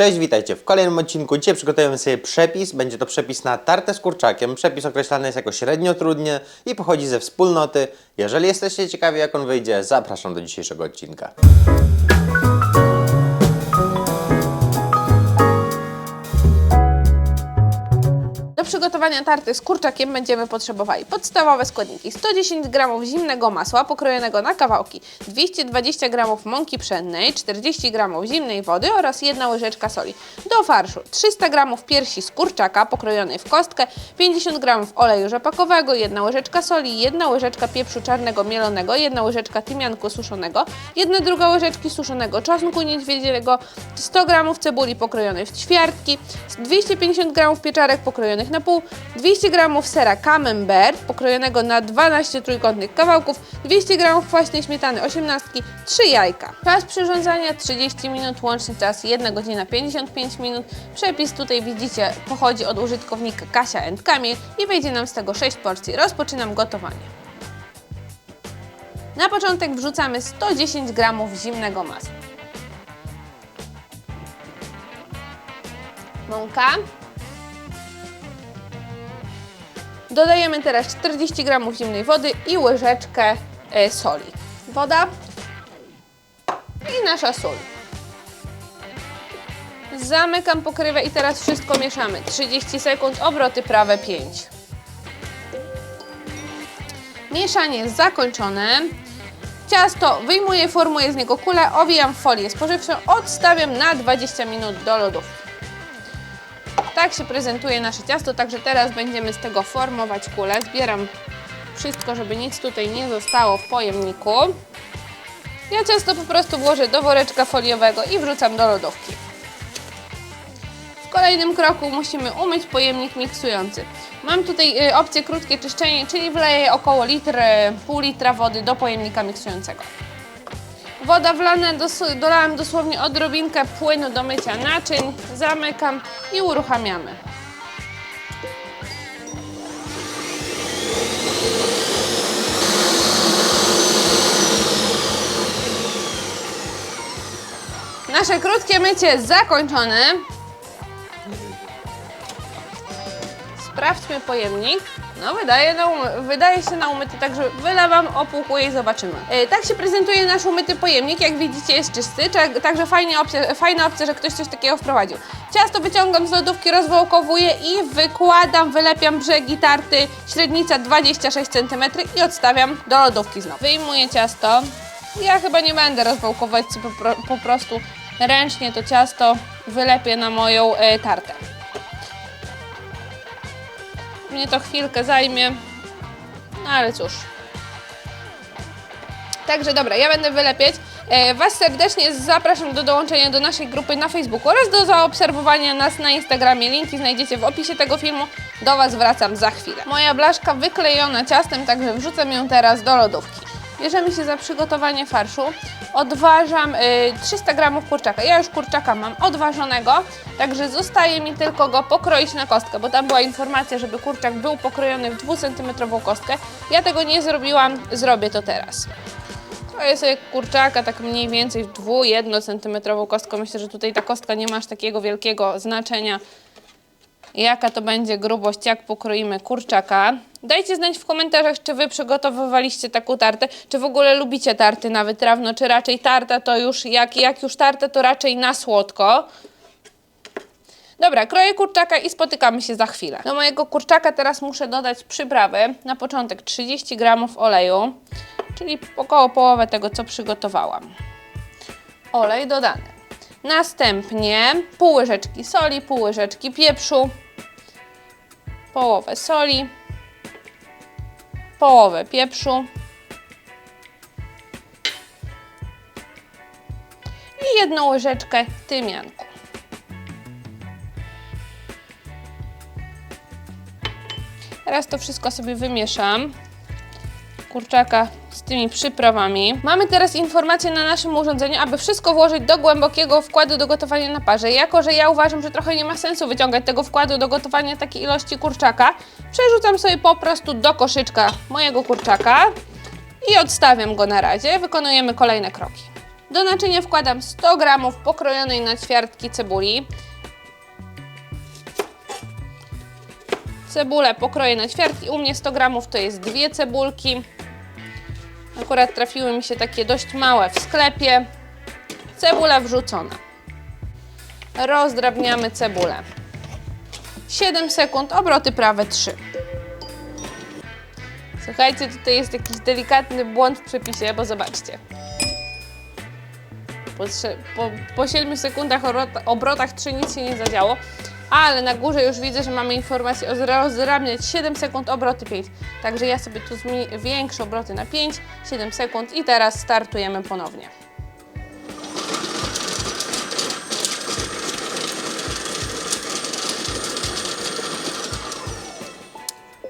Cześć, witajcie w kolejnym odcinku. Dzisiaj przygotujemy sobie przepis. Będzie to przepis na tartę z kurczakiem. Przepis określany jest jako średnio trudny i pochodzi ze wspólnoty. Jeżeli jesteście ciekawi jak on wyjdzie, zapraszam do dzisiejszego odcinka. Przygotowania tarty z kurczakiem będziemy potrzebowali podstawowe składniki 110 g zimnego masła pokrojonego na kawałki, 220 g mąki pszennej, 40 g zimnej wody oraz 1 łyżeczka soli. Do farszu 300 g piersi z kurczaka pokrojonej w kostkę, 50 g oleju rzepakowego, 1 łyżeczka soli, 1 łyżeczka pieprzu czarnego mielonego, 1 łyżeczka tymianku suszonego, 1 druga łyżeczki suszonego czosnku niedźwiedziego, 100 g cebuli pokrojonej w ćwiartki, 250 g pieczarek pokrojonych na pół, 200 g sera camembert pokrojonego na 12 trójkątnych kawałków, 200 g kwaśnej śmietany 18, 3 jajka. Czas przyrządzania 30 minut, łączny czas 1 godzina 55 minut. Przepis tutaj widzicie pochodzi od użytkownika Kasia and Kamil i wyjdzie nam z tego 6 porcji. Rozpoczynam gotowanie. Na początek wrzucamy 110 g zimnego masła. Mąka. Dodajemy teraz 40 g zimnej wody i łyżeczkę e, soli. Woda i nasza sól. Zamykam pokrywę i teraz wszystko mieszamy. 30 sekund, obroty prawe 5. Mieszanie jest zakończone. Ciasto wyjmuję, formuję z niego kulę, owijam w folię spożywczą, odstawiam na 20 minut do lodówki. Tak się prezentuje nasze ciasto, także teraz będziemy z tego formować kulę. Zbieram wszystko, żeby nic tutaj nie zostało w pojemniku. Ja ciasto po prostu włożę do woreczka foliowego i wrzucam do lodówki. W kolejnym kroku musimy umyć pojemnik miksujący. Mam tutaj y, opcję krótkie czyszczenie, czyli wleję około litr, pół litra wody do pojemnika miksującego. Woda wlana, dos dolałam dosłownie odrobinkę płynu do mycia naczyń, zamykam i uruchamiamy. Nasze krótkie mycie zakończone. Sprawdźmy pojemnik. No, wydaje, na wydaje się na umyty, także wylewam, opłukuję i zobaczymy. E, tak się prezentuje nasz umyty pojemnik. Jak widzicie, jest czysty, także fajnie opcja, fajna opcja, że ktoś coś takiego wprowadził. Ciasto wyciągam z lodówki, rozwałkowuję i wykładam, wylepiam brzegi tarty, średnica 26 cm i odstawiam do lodówki znowu. Wyjmuję ciasto. Ja chyba nie będę rozwałkować, po, po prostu ręcznie to ciasto wylepię na moją e, tartę. Mnie to chwilkę zajmie, no ale cóż. Także dobra, ja będę wylepieć. E, Was serdecznie zapraszam do dołączenia do naszej grupy na Facebooku oraz do zaobserwowania nas na Instagramie. Linki znajdziecie w opisie tego filmu. Do Was wracam za chwilę. Moja blaszka wyklejona ciastem, także wrzucam ją teraz do lodówki. Bierzemy się za przygotowanie farszu. Odważam y, 300 g kurczaka. Ja już kurczaka mam odważonego, także zostaje mi tylko go pokroić na kostkę, bo tam była informacja, żeby kurczak był pokrojony w 2 cm kostkę. Ja tego nie zrobiłam, zrobię to teraz. Kroję sobie kurczaka tak mniej więcej w 2-1 cm kostką. Myślę, że tutaj ta kostka nie ma aż takiego wielkiego znaczenia jaka to będzie grubość, jak pokroimy kurczaka. Dajcie znać w komentarzach, czy Wy przygotowywaliście taką tartę, czy w ogóle lubicie tarty na wytrawno, czy raczej tarta to już, jak, jak już tartę, to raczej na słodko. Dobra, kroję kurczaka i spotykamy się za chwilę. Do mojego kurczaka teraz muszę dodać przyprawy. Na początek 30 g oleju, czyli około połowę tego, co przygotowałam. Olej dodany. Następnie pół łyżeczki soli, pół łyżeczki pieprzu, połowę soli, połowę pieprzu i jedną łyżeczkę tymianku. Teraz to wszystko sobie wymieszam. Kurczaka z tymi przyprawami. Mamy teraz informację na naszym urządzeniu, aby wszystko włożyć do głębokiego wkładu do gotowania na parze. Jako, że ja uważam, że trochę nie ma sensu wyciągać tego wkładu do gotowania takiej ilości kurczaka, przerzucam sobie po prostu do koszyczka mojego kurczaka i odstawiam go na razie. Wykonujemy kolejne kroki. Do naczynia wkładam 100 g pokrojonej na ćwiartki cebuli. Cebulę pokroję na ćwiartki. U mnie 100 g to jest dwie cebulki. Akurat trafiły mi się takie dość małe w sklepie. Cebula wrzucona. Rozdrabniamy cebulę. 7 sekund, obroty prawe 3. Słuchajcie, tutaj jest jakiś delikatny błąd w przepisie, bo zobaczcie. Po, po, po 7 sekundach obrota- obrotach 3 nic się nie zadziało, ale na górze już widzę, że mamy informację o rozdrabniać 7 sekund, obroty 5. Także ja sobie tu zwiększę obroty na 5, 7 sekund i teraz startujemy ponownie.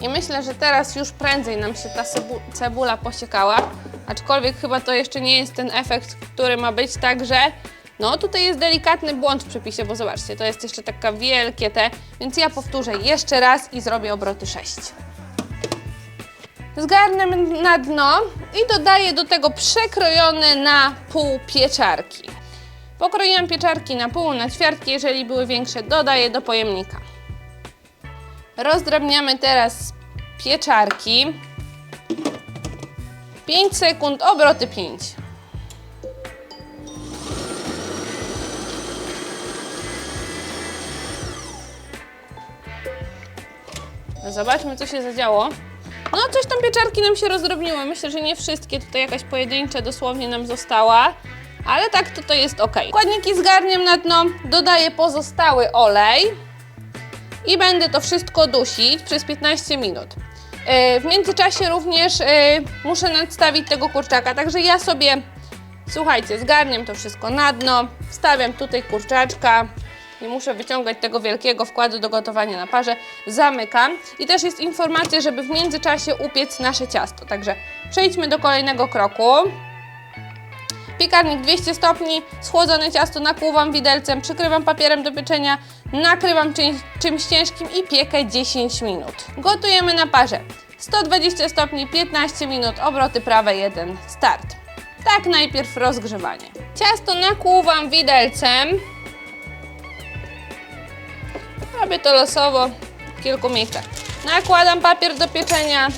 I myślę, że teraz już prędzej nam się ta cebu- cebula posiekała, aczkolwiek chyba to jeszcze nie jest ten efekt, który ma być, także no tutaj jest delikatny błąd w przepisie, bo zobaczcie, to jest jeszcze taka wielkie te, więc ja powtórzę jeszcze raz i zrobię obroty 6. Zgarnę na dno i dodaję do tego przekrojone na pół pieczarki. Pokroiłam pieczarki na pół, na ćwiartki, jeżeli były większe, dodaję do pojemnika. Rozdrabniamy teraz pieczarki. 5 sekund, obroty 5. Zobaczmy, co się zadziało. No, coś tam pieczarki nam się rozdrobniły. Myślę, że nie wszystkie. Tutaj jakaś pojedyncza dosłownie nam została. Ale tak to jest ok. Składniki zgarniam na dno, dodaję pozostały olej i będę to wszystko dusić przez 15 minut. Yy, W międzyczasie również yy, muszę nadstawić tego kurczaka, także ja sobie, słuchajcie, zgarniam to wszystko na dno, wstawiam tutaj kurczaczka, nie muszę wyciągać tego wielkiego wkładu do gotowania na parze, zamykam i też jest informacja, żeby w międzyczasie upiec nasze ciasto, także przejdźmy do kolejnego kroku. Piekarnik 200 stopni, schłodzone ciasto nakłuwam widelcem, przykrywam papierem do pieczenia, nakrywam czymś, czymś ciężkim i piekę 10 minut. Gotujemy na parze. 120 stopni, 15 minut, obroty prawe 1, start. Tak najpierw rozgrzewanie. Ciasto nakłuwam widelcem. Robię to losowo w kilku miejscach. Nakładam papier do pieczenia,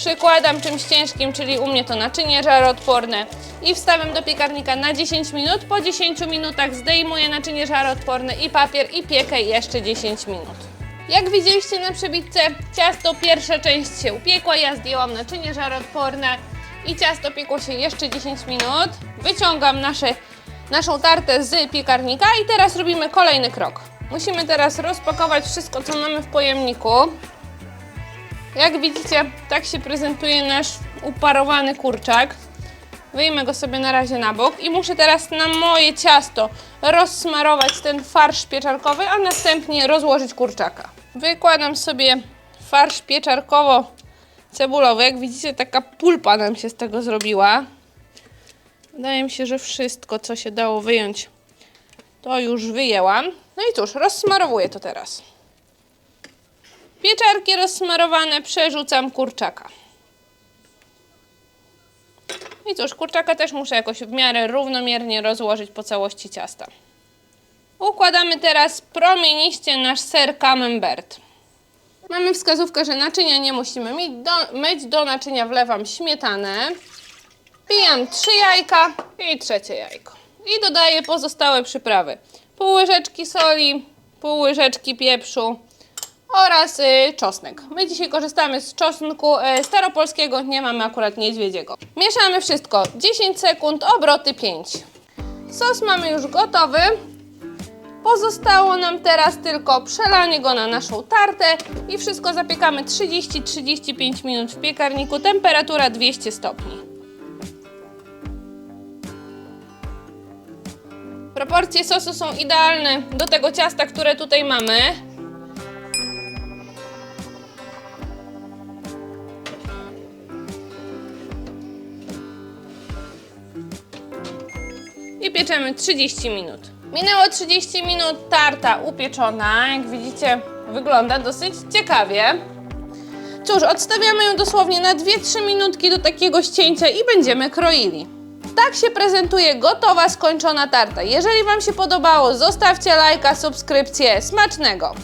Przykładam czymś ciężkim, czyli u mnie to naczynie żaroodporne i wstawiam do piekarnika na 10 minut. Po 10 minutach zdejmuję naczynie żaroodporne i papier i piekę jeszcze 10 minut. Jak widzieliście na przebitce, ciasto pierwsza część się upiekła, ja zdjęłam naczynie żaroodporne i ciasto piekło się jeszcze 10 minut. Wyciągam nasze, naszą tartę z piekarnika i teraz robimy kolejny krok. Musimy teraz rozpakować wszystko, co mamy w pojemniku. Jak widzicie, tak się prezentuje nasz uparowany kurczak. Wyjmę go sobie na razie na bok i muszę teraz na moje ciasto rozsmarować ten farsz pieczarkowy, a następnie rozłożyć kurczaka. Wykładam sobie farsz pieczarkowo-cebulowy. Jak widzicie, taka pulpa nam się z tego zrobiła. Wydaje mi się, że wszystko, co się dało wyjąć, to już wyjęłam. No i cóż, rozsmarowuję to teraz. Pieczarki rozsmarowane przerzucam kurczaka. I cóż, kurczaka też muszę jakoś w miarę równomiernie rozłożyć po całości ciasta. Układamy teraz promieniście nasz ser camembert. Mamy wskazówkę, że naczynia nie musimy myć. Do, myć do naczynia wlewam śmietanę. Pijam trzy jajka i trzecie jajko. I dodaję pozostałe przyprawy. Pół łyżeczki soli, pół łyżeczki pieprzu, oraz y, czosnek. My dzisiaj korzystamy z czosnku y, staropolskiego, nie mamy akurat niedźwiedziego. Mieszamy wszystko 10 sekund, obroty 5. Sos mamy już gotowy. Pozostało nam teraz tylko przelanie go na naszą tartę i wszystko zapiekamy 30-35 minut w piekarniku, temperatura 200 stopni. Proporcje sosu są idealne do tego ciasta, które tutaj mamy. i pieczemy 30 minut. Minęło 30 minut, tarta upieczona. Jak widzicie, wygląda dosyć ciekawie. Cóż, odstawiamy ją dosłownie na 2-3 minutki do takiego ścięcia i będziemy kroili. Tak się prezentuje gotowa, skończona tarta. Jeżeli Wam się podobało, zostawcie lajka, subskrypcję. Smacznego!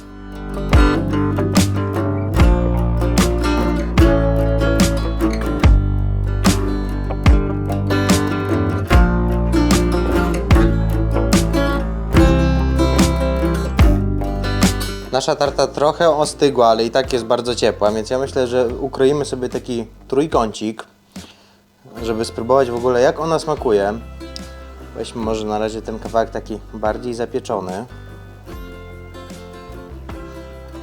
Nasza tarta trochę ostygła, ale i tak jest bardzo ciepła, więc ja myślę, że ukroimy sobie taki trójkącik, żeby spróbować w ogóle jak ona smakuje. Weźmy może na razie ten kawałek taki bardziej zapieczony.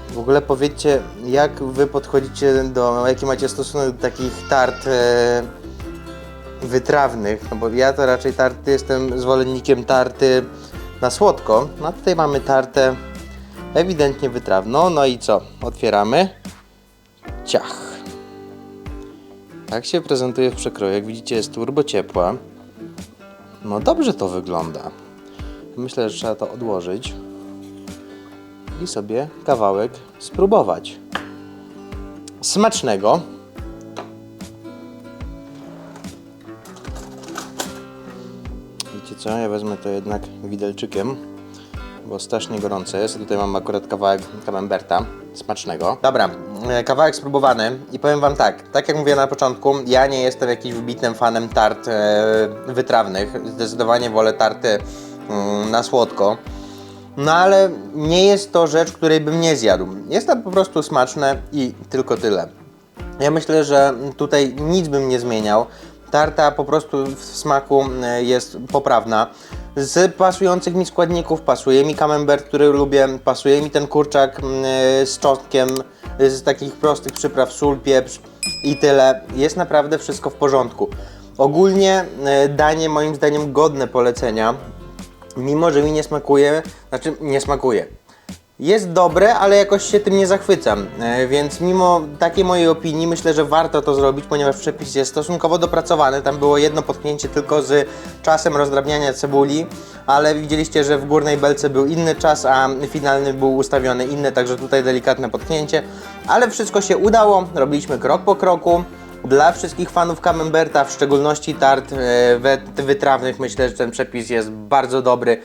W ogóle powiedzcie, jak wy podchodzicie do, jaki macie stosunek do takich tart e, wytrawnych, no bo ja to raczej tarty jestem zwolennikiem tarty na słodko, no a tutaj mamy tartę ewidentnie wytrawną, no i co, otwieramy, ciach. Tak się prezentuje w przekroju, jak widzicie jest turbo ciepła, no dobrze to wygląda. Myślę, że trzeba to odłożyć i sobie kawałek spróbować. Smacznego. Wiecie co, ja wezmę to jednak widelczykiem, bo strasznie gorące jest. Tutaj mam akurat kawałek camemberta smacznego. Dobra, kawałek spróbowany i powiem Wam tak, tak jak mówiłem na początku, ja nie jestem jakimś wybitnym fanem tart e, wytrawnych. Zdecydowanie wolę tarty mm, na słodko. No ale nie jest to rzecz, której bym nie zjadł. Jest to po prostu smaczne i tylko tyle. Ja myślę, że tutaj nic bym nie zmieniał. Tarta po prostu w smaku e, jest poprawna. Z pasujących mi składników pasuje mi camembert, który lubię, pasuje mi ten kurczak mm, z czosnkiem, z takich prostych przypraw sól, pieprz i tyle. Jest naprawdę wszystko w porządku. Ogólnie e, danie moim zdaniem godne polecenia, mimo że mi nie smakuje, znaczy nie smakuje. Jest dobre, ale jakoś się tym nie zachwycam, e, więc mimo takiej mojej opinii myślę, że warto to zrobić, ponieważ przepis jest stosunkowo dopracowany. Tam było jedno potknięcie tylko z czasem rozdrabniania cebuli, ale widzieliście, że w górnej belce był inny czas, a finalny był ustawiony inny, także tutaj delikatne potknięcie, ale wszystko się udało, robiliśmy krok po kroku. Dla wszystkich fanów camemberta, w szczególności tart e, wytrawnych, myślę, że ten przepis jest bardzo dobry.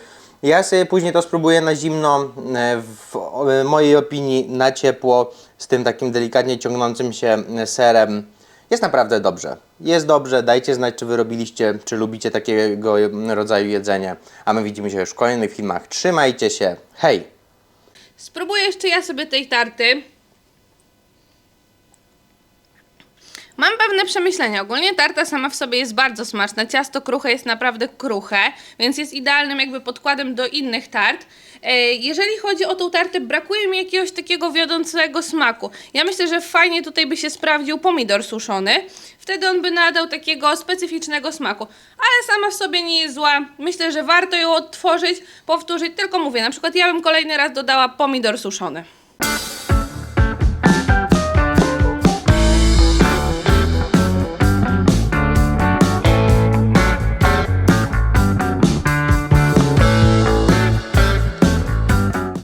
Ja sobie później to spróbuję na zimno, e, w e, mojej opinii na ciepło, z tym takim delikatnie ciągnącym się e, serem. Jest naprawdę dobrze. Jest dobrze, dajcie znać, czy wy robiliście, czy lubicie takiego rodzaju jedzenie. A my widzimy się już w kolejnych filmach. Trzymajcie się. Hej! Spróbuję jeszcze ja sobie tej tarty. Mam pewne przemyślenia. Ogólnie tarta sama w sobie jest bardzo smaczna. Ciasto kruche jest naprawdę kruche, więc jest idealnym jakby podkładem do innych tart. E, Jeżeli chodzi o tą tartę, brakuje mi jakiegoś takiego wiodącego smaku. Ja myślę, że fajnie tutaj by się sprawdził pomidor suszony. Wtedy on by nadał takiego specyficznego smaku. Ale sama w sobie nie jest zła. Myślę, że warto ją odtworzyć, powtórzyć. Tylko mówię, na przykład ja bym kolejny raz dodała pomidor suszony.